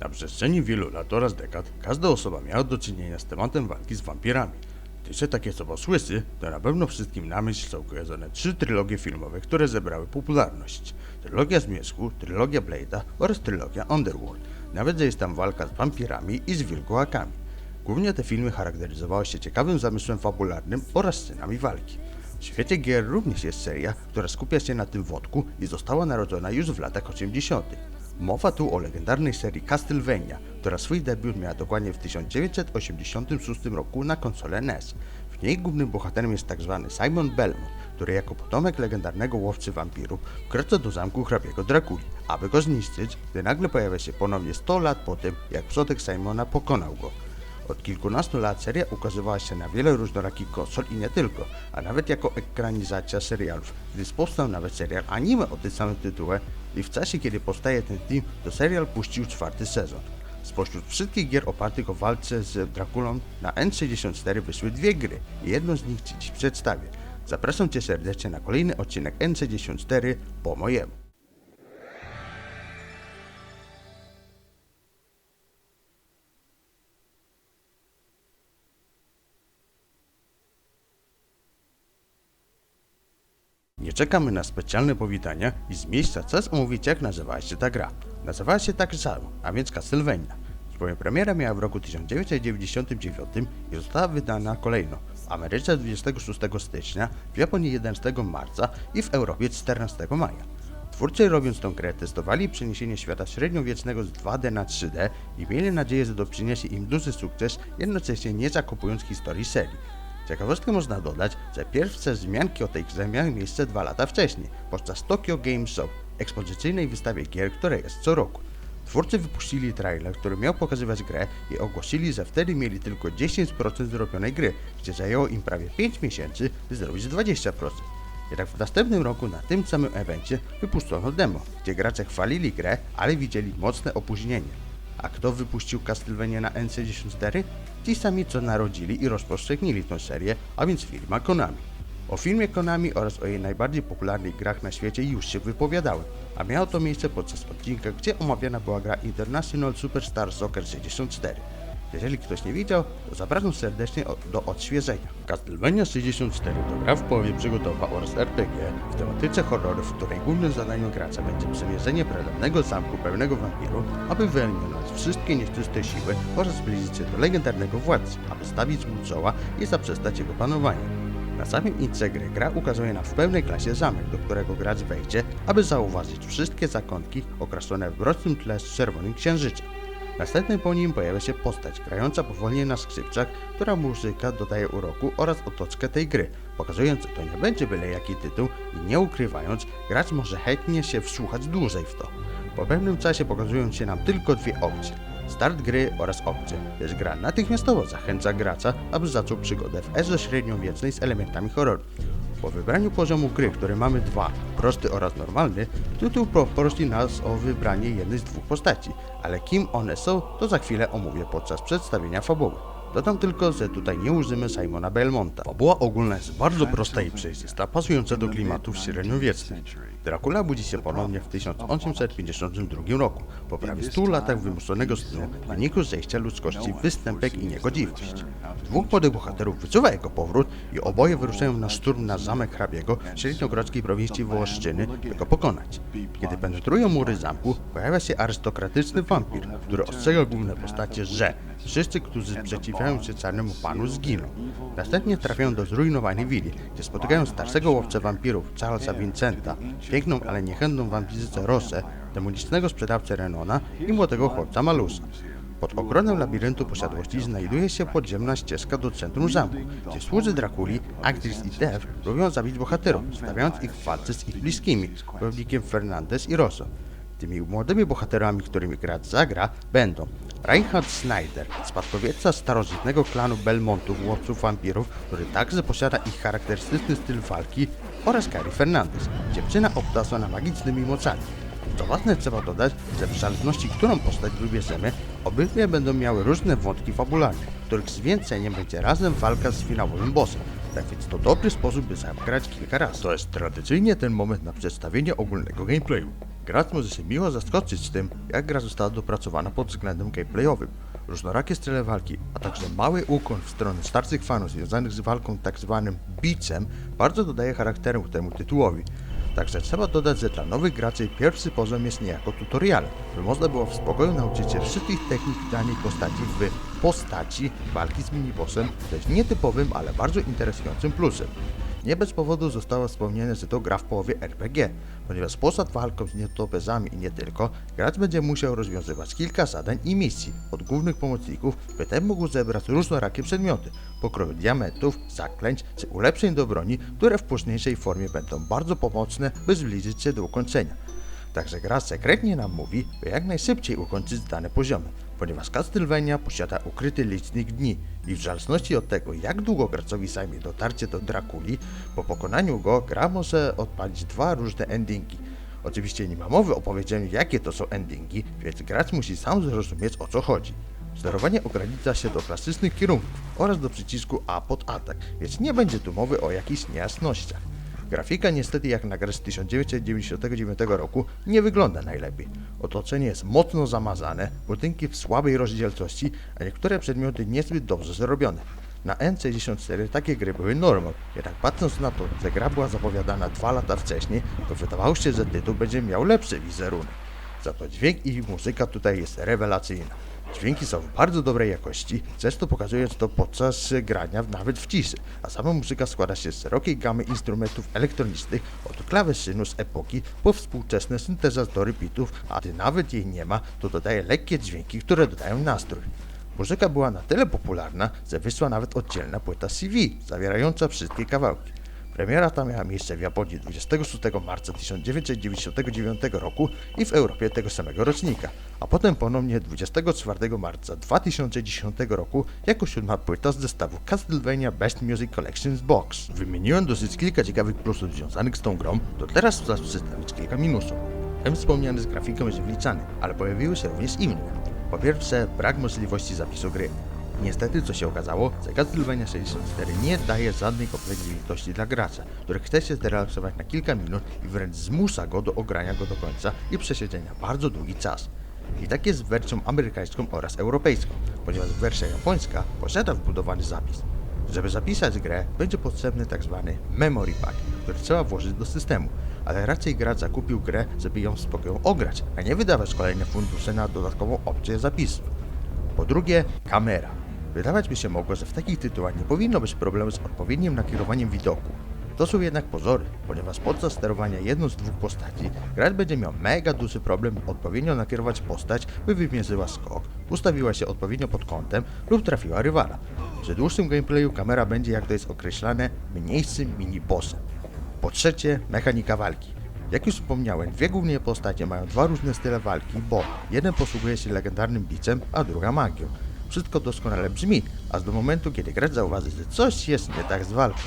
Na przestrzeni wielu lat oraz dekad każda osoba miała do czynienia z tematem walki z wampirami. Tycze takie sobosłysy, to na pewno wszystkim na myśl są kojarzone trzy trylogie filmowe, które zebrały popularność. Trylogia Zmierzchu, trylogia Blade'a oraz trylogia Underworld. Nawet, że jest tam walka z wampirami i z wilkołakami. Głównie te filmy charakteryzowały się ciekawym zamysłem fabularnym oraz scenami walki. W świecie gier również jest seria, która skupia się na tym wątku i została narodzona już w latach 80. Mowa tu o legendarnej serii Castlevania, która swój debiut miała dokładnie w 1986 roku na konsolę NES. W niej głównym bohaterem jest tzw. Simon Belmont, który jako potomek legendarnego łowcy wampirów wkracza do zamku hrabiego Drakuli, aby go zniszczyć, gdy nagle pojawia się ponownie 100 lat po tym, jak przodek Simona pokonał go. Od kilkunastu lat seria ukazywała się na wiele różnorakich konsol i nie tylko, a nawet jako ekranizacja serialów, gdy powstał nawet serial anime o tym samym tytule i w czasie kiedy powstaje ten film, to serial puścił czwarty sezon. Spośród wszystkich gier opartych o walce z Drakulą na N64 wyszły dwie gry i jedną z nich Ci dziś przedstawię. Zapraszam Cię serdecznie na kolejny odcinek N64 po mojemu. Nie czekamy na specjalne powitania i z miejsca czas omówić jak nazywała się ta gra. Nazywała się tak a więc Castlevania. Swoją premierę miała w roku 1999 i została wydana kolejno w Ameryce 26 stycznia, w Japonii 11 marca i w Europie 14 maja. Twórcy robiąc tą grę testowali przeniesienie świata średniowiecznego z 2D na 3D i mieli nadzieję, że to przyniesie im duży sukces, jednocześnie nie zakopując historii serii. Ciekawostkę można dodać, że pierwsze wzmianki o tej grze miały miejsce dwa lata wcześniej, podczas Tokyo Game Show, ekspozycyjnej wystawie gier, która jest co roku. Twórcy wypuścili trailer, który miał pokazywać grę i ogłosili, że wtedy mieli tylko 10% zrobionej gry, gdzie zajęło im prawie 5 miesięcy, by zrobić 20%. Jednak w następnym roku na tym samym evencie wypuszczono demo, gdzie gracze chwalili grę, ale widzieli mocne opóźnienie. A kto wypuścił Castlevania na N64? Ci sami co narodzili i rozpowszechnili tę serię, a więc firma Konami. O filmie Konami oraz o jej najbardziej popularnych grach na świecie już się wypowiadałem, a miało to miejsce podczas odcinka, gdzie omawiana była gra International Superstar Soccer 64. Jeżeli ktoś nie widział, to zapraszam serdecznie do odświeżenia. Castlevania 64 to gra w połowie przygotowa oraz RPG w tematyce horroru, w której głównym zadaniem gracza będzie przemierzenie prelewnego zamku pełnego wampirów, aby wyeliminować wszystkie nieczyste siły oraz zbliżyć się do legendarnego władcy, aby stawić mu czoła i zaprzestać jego panowania. Na samym intrze gry gra ukazuje nam w pełnej klasie zamek, do którego gracz wejdzie, aby zauważyć wszystkie zakątki okraszone w mrocznym tle z czerwonym księżycem. Następnie po nim pojawia się postać grająca powolnie na skrzypcach, która muzyka dodaje uroku oraz otoczkę tej gry, pokazując, że to nie będzie byle jaki tytuł i nie ukrywając, gracz może chętnie się wsłuchać dłużej w to. Po pewnym czasie pokazują się nam tylko dwie opcje. Start gry oraz opcje, lecz gra natychmiastowo zachęca gracza, aby zaczął przygodę w erze średniowiecznej z elementami horroru. Po wybraniu poziomu gry, który mamy dwa, prosty oraz normalny, tytuł poprosi nas o wybranie jednej z dwóch postaci, ale kim one są, to za chwilę omówię podczas przedstawienia fabuły. Dodam tylko, że tutaj nie użymy Simona Belmonta. Fabuła ogólna jest bardzo prosta i przejrzysta, pasująca do klimatów średniowiecznych. Dracula budzi się ponownie w 1852 roku, po prawie 100 latach wymuszonego snu w wyniku zejścia ludzkości w występek i niegodziwość. Dwóch młodych bohaterów wyczuwa jego powrót i oboje wyruszają na szturm na zamek hrabiego w średniogrodzkiej prowincji Wołoszczyny, by go pokonać. Kiedy penetrują mury zamku, pojawia się arystokratyczny wampir, który ostrzega główne postacie, że wszyscy, którzy sprzeciwiają się czarnemu panu, zginą. Następnie trafiają do zrujnowanej willi, gdzie spotykają starszego łowcę wampirów Charlesa Vincenta, piękną, ale niechętną wampirzycę Rosę, demonicznego sprzedawcę Renona i młodego chłopca Malusa. Pod ochroną labiryntu posiadłości znajduje się podziemna ścieżka do centrum zamku, gdzie słudzy Drakuli, Agdis i Dev próbują zabić bohaterów, stawiając ich w walce z ich bliskimi, wojownikiem Fernandez i Rosso. Tymi młodymi bohaterami, którymi gracz zagra, będą Reinhard Snyder, spadkobierca starożytnego klanu Belmontów, łowców wampirów, który także posiada ich charakterystyczny styl walki, oraz Gary Fernandez, dziewczyna obdarzona magicznymi mocami. Co ważne trzeba dodać, że w zależności którą postać wybierzemy, obydwie będą miały różne wątki fabularne, których zwieńczeniem będzie razem walka z finałowym bossem. tak więc to dobry sposób, by zagrać kilka razy. To jest tradycyjnie ten moment na przedstawienie ogólnego gameplayu. Gracz może się miło zaskoczyć tym, jak gra została dopracowana pod względem gameplayowym. Różnorakie style walki, a także mały ukłon w stronę starszych fanów związanych z walką tak zwanym beatsem bardzo dodaje charakteru temu tytułowi. Także trzeba dodać, że dla nowych graczy pierwszy poziom jest niejako tutorialem, by można było w spokoju nauczyć się wszystkich technik danej postaci w postaci walki z minibossem, jest nietypowym, ale bardzo interesującym plusem. Nie bez powodu zostało wspomniane, że to gra w połowie RPG, ponieważ poza walką z nietoperzami i nie tylko, gracz będzie musiał rozwiązywać kilka zadań i misji od głównych pomocników, by ten mógł zebrać różnorakie przedmioty, pokroju diamentów, zaklęć czy ulepszeń do broni, które w późniejszej formie będą bardzo pomocne, by zbliżyć się do ukończenia. Także gra sekretnie nam mówi, by jak najszybciej ukończyć dane poziomy, ponieważ Castlevania posiada ukryty licznik dni i w zależności od tego, jak długo graczowi zajmie dotarcie do Drakuli, po pokonaniu go gra może odpalić dwa różne endingi. Oczywiście nie ma mowy o powiedzeniu, jakie to są endingi, więc gracz musi sam zrozumieć o co chodzi. Sterowanie ogranicza się do klasycznych kierunków oraz do przycisku A pod atak, więc nie będzie tu mowy o jakichś niejasnościach. Grafika niestety jak na grę z 1999 roku nie wygląda najlepiej. Otoczenie jest mocno zamazane, budynki w słabej rozdzielczości, a niektóre przedmioty niezbyt dobrze zrobione. Na N64 takie gry były normą, jednak patrząc na to, że gra była zapowiadana dwa lata wcześniej, to wydawało się, że tytuł będzie miał lepszy wizerunek. Za to dźwięk i muzyka tutaj jest rewelacyjna. Dźwięki są bardzo dobrej jakości, często pokazując to podczas grania nawet w ciszy, a sama muzyka składa się z szerokiej gamy instrumentów elektronicznych, od klaweszynu z epoki po współczesne syntezatory bitów, a gdy nawet jej nie ma, to dodaje lekkie dźwięki, które dodają nastrój. Muzyka była na tyle popularna, że wyszła nawet oddzielna płyta CV, zawierająca wszystkie kawałki. Premiera ta miała miejsce w Japonii 26 marca 1999 roku i w Europie tego samego rocznika, a potem ponownie 24 marca 2010 roku jako siódma płyta z zestawu Castlevania Best Music Collections Box. Wymieniłem dosyć kilka ciekawych plusów związanych z tą grą, to teraz czas przedstawić kilka minusów. Ten wspomniany z grafiką jest wliczany, ale pojawiły się również inne. Po pierwsze, brak możliwości zapisu gry. Niestety, co się okazało, Castlevania 64 nie daje żadnej kompletności dla gracza, który chce się zrelaksować na kilka minut i wręcz zmusza go do ogrania go do końca i przesiedzenia bardzo długi czas. I tak jest z wersją amerykańską oraz europejską, ponieważ wersja japońska posiada wbudowany zapis. Żeby zapisać grę, będzie potrzebny tzw. memory pack, który trzeba włożyć do systemu, ale raczej gracz zakupił grę, żeby ją w spokoju ograć, a nie wydawać kolejne fundusze na dodatkową opcję zapisu. Po drugie, kamera. Wydawać by się mogło, że w takich tytułach nie powinno być problemu z odpowiednim nakierowaniem widoku. To są jednak pozory, ponieważ podczas sterowania jedną z dwóch postaci gracz będzie miał mega duży problem odpowiednio nakierować postać, by wymierzyła skok, ustawiła się odpowiednio pod kątem lub trafiła rywala. Przy dłuższym gameplayu kamera będzie, jak to jest określane, mniejszym mini-bossem. Po trzecie, mechanika walki. Jak już wspomniałem, dwie główne postacie mają dwa różne style walki, bo jeden posługuje się legendarnym bicem, a druga magią. Wszystko doskonale brzmi, aż do momentu, kiedy gracz zauważy, że coś jest nie tak z walką.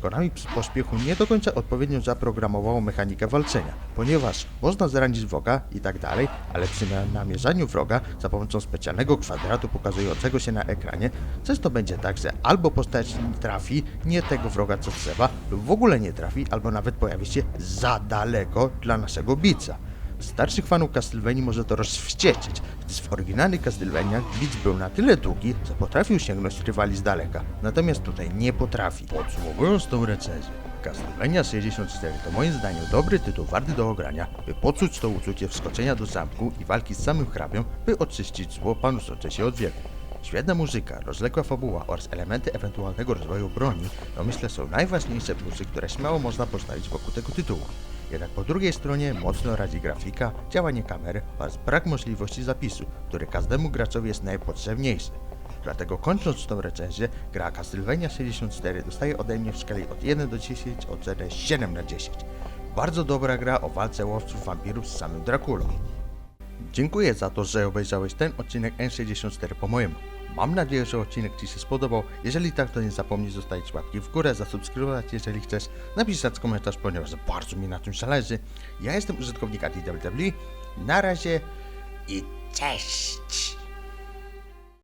Konami przy pośpiechu nie do końca odpowiednio zaprogramowało mechanikę walczenia, ponieważ można zranić wroga i tak dalej, ale przy namierzaniu wroga za pomocą specjalnego kwadratu pokazującego się na ekranie, często będzie tak, że albo postać trafi nie tego wroga co trzeba, lub w ogóle nie trafi, albo nawet pojawi się za daleko dla naszego bica. Starszych fanów Castlevanii może to rozwścieczyć, gdyż w oryginalnych Castlevaniach bic był na tyle długi, że potrafił sięgnąć rywali z daleka, natomiast tutaj nie potrafi. Podsumowując tą recenzję, Castlevania 64 to moim zdaniem dobry tytuł warty do ogrania, by poczuć to uczucie wskoczenia do zamku i walki z samym hrabią, by oczyścić zło panujące się od wieku. Świetna muzyka, rozległa fabuła oraz elementy ewentualnego rozwoju broni, to myślę są najważniejsze plusy, które śmiało można postawić wokół tego tytułu. Jednak po drugiej stronie mocno radzi grafika, działanie kamery oraz brak możliwości zapisu, który każdemu graczowi jest najpotrzebniejszy. Dlatego kończąc tą recenzję, gra Castlevania 64 dostaje ode mnie w skali od 1 do 10 ocenę 7 na 10. Bardzo dobra gra o walce łowców wampirów z samym Drakulą. Dziękuję za to, że obejrzałeś ten odcinek N64 po mojemu. Mam nadzieję, że odcinek Ci się spodobał. Jeżeli tak, to nie zapomnij zostawić łapki w górę, zasubskrybować, jeżeli chcesz, napisać komentarz, ponieważ bardzo mi na tym zależy. Ja jestem użytkownik ADWW. Na razie i cześć!